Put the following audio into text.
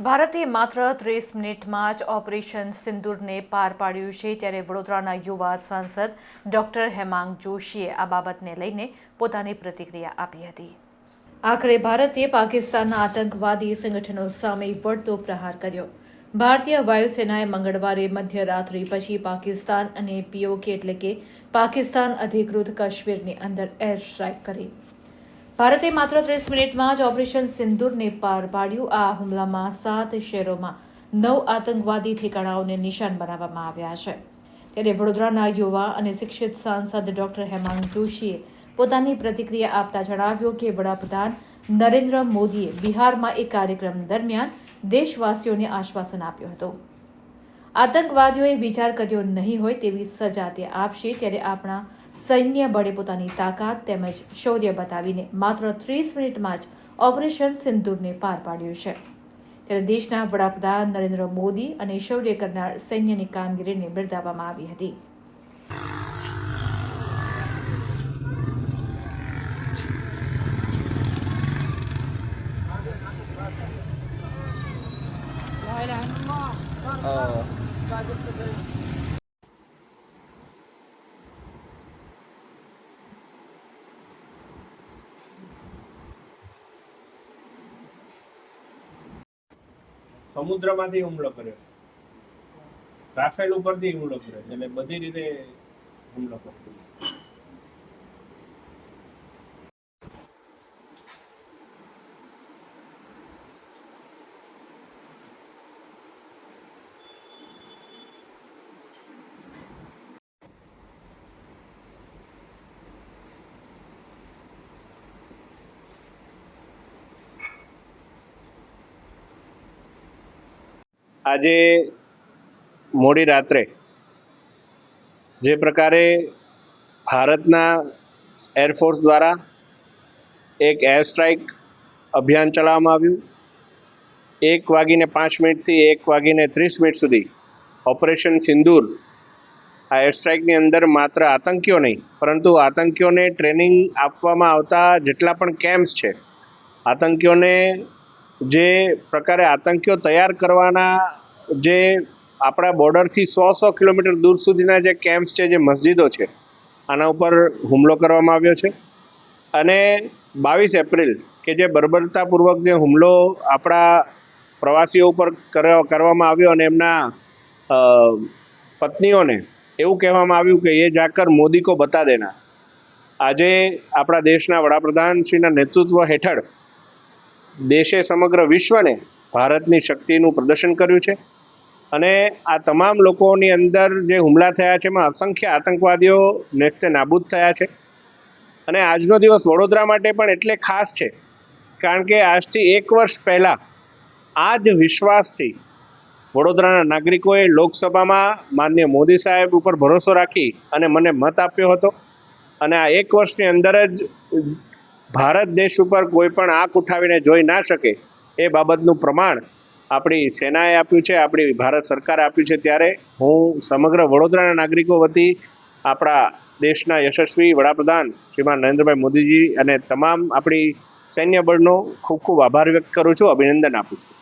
ભારતે માત્ર ત્રીસ મિનિટમાં જ ઓપરેશન સિંદૂરને પાર પાડ્યું છે, ત્યારે વડોદરાના યુવા સાંસદ ડોક્ટર હેમાંગ જોશીએ આ બાબતને લઈને પોતાની પ્રતિક્રિયા આપી હતી. આખરે ભારતે પાકિસ્તાનના આતંકવાદી સંગઠનો સામે વળતો પ્રહાર કર્યો. ભારતીય વાયુસેનાએ મંગળવારે મધ્યરાત્રિ પછી પાકિસ્તાન અને પીઓકે એટલે કે પાકિસ્તાન અધિકૃત કાશ્મીરની અંદર એર સ્ટ્રાઇક કરી. ભારતે માત્ર ત્રીસ મિનિટમાં જ ઓપરેશન સિંદૂરને પાર પાડ્યું. આ હુમલામાં સાત શહેરોમાં નવ આતંકવાદી ઠેકાણાઓને નિશાન બનાવવામાં આવ્યા છે. ત્યારે વડોદરાના યુવા અને શિક્ષિત સાંસદ ડોક્ટર હેમાંગ જોશીએ પોતાની પ્રતિક્રિયા આપતા જણાવ્યું કે વડાપ્રધાન નરેન્દ્ર મોદીએ બિહારમાં એક કાર્યક્રમ દરમિયાન દેશવાસીઓને આશ્વાસન આપ્યું હતું. આતંકવાદીઓએ વિચાર કર્યો નહીં હોય તેવી સજા તે આપશે ત્યારે આપણા સૈન્ય બળે પોતાની તાકાત તેમજ શૌર્ય બતાવીને માત્ર ત્રીસ મિનિટમાં જ ઓપરેશન સિંદૂરને પાર પાડ્યું છે. ત્યારે દેશના વડાપ્રધાન નરેન્દ્ર મોદી અને શૌર્ય કરનાર સૈન્યની કામગીરીને બિરદાવવામાં આવી હતી. સમુદ્રમાંથી હુમલો કર્યો. રાફેલ ઉપરથી હુમલો કર્યો. એટલે બધી રીતે હુમલો કર્યો. આજે મોડી રાત્રે જે પ્રકારે ભારતના એરફોર્સ દ્વારા એક એર સ્ટ્રાઇક અભિયાન ચલાવવામાં આવ્યું. એક વાગીને પાંચ મિનિટથી એક વાગીને ત્રીસ મિનિટ સુધી ઓપરેશન સિંદૂર આ એર સ્ટ્રાઇકની અંદર માત્ર આતંકીઓ નહીં, પરંતુ આતંકીઓને ટ્રેનિંગ આપવામાં આવતા જેટલા પણ કેમ્પ્સ છે, આતંકીઓને જે પ્રકારે આતંકીઓ તૈયાર કરવાના જે આપણા બોર્ડરથી સો સો કિલોમીટર દૂર સુધીના જે કેમ્પ્સ છે, જે મસ્જિદો છે, આના ઉપર હુમલો કરવામાં આવ્યો છે. અને બાવીસ એપ્રિલ કે જે બર્બરતાપૂર્વક જે હુમલો આપણા પ્રવાસીઓ ઉપર કર- કરવામાં આવ્યો અને એમના પત્નીઓને એવું કહેવામાં આવ્યું કે એ જાકર મોદી કો બતા દેના આજે આપણા દેશના વડાપ્રધાનશ્રીના નેતૃત્વ હેઠળ દેશે સમગ્ર વિશ્વને ભારતની શક્તિનું પ્રદર્શન કર્યું છે. અને આ તમામ લોકોની અંદર જે હુમલા થયા છે, એમાં અસંખ્ય આતંકવાદીઓ નેસ્તે નાબૂદ થયા છે. અને આજનો દિવસ વડોદરા માટે પણ એટલે ખાસ છે, કારણ કે આજથી એક વર્ષ પહેલાં આ જ વિશ્વાસથી વડોદરાના નાગરિકોએ લોકસભામાં માન્ય મોદી સાહેબ ઉપર ભરોસો રાખી અને મને મત આપ્યો હતો. અને આ એક વર્ષની અંદર જ ભારત દેશ ઉપર કોઈ પણ આંખ ઉઠાવીને જોઈ ના શકે એ બાબતનું પ્રમાણ આપણી સેનાએ આપ્યું છે, આપણી ભારત સરકારે આપ્યું છે. ત્યારે હું સમગ્ર વડોદરાના નાગરિકો વતી આપણા દેશના યશસ્વી વડાપ્રધાન શ્રીમાન નરેન્દ્રભાઈ મોદીજી અને તમામ આપણી સૈન્ય બળનો ખૂબ ખૂબ આભાર વ્યક્ત કરું છું, અભિનંદન આપું છું.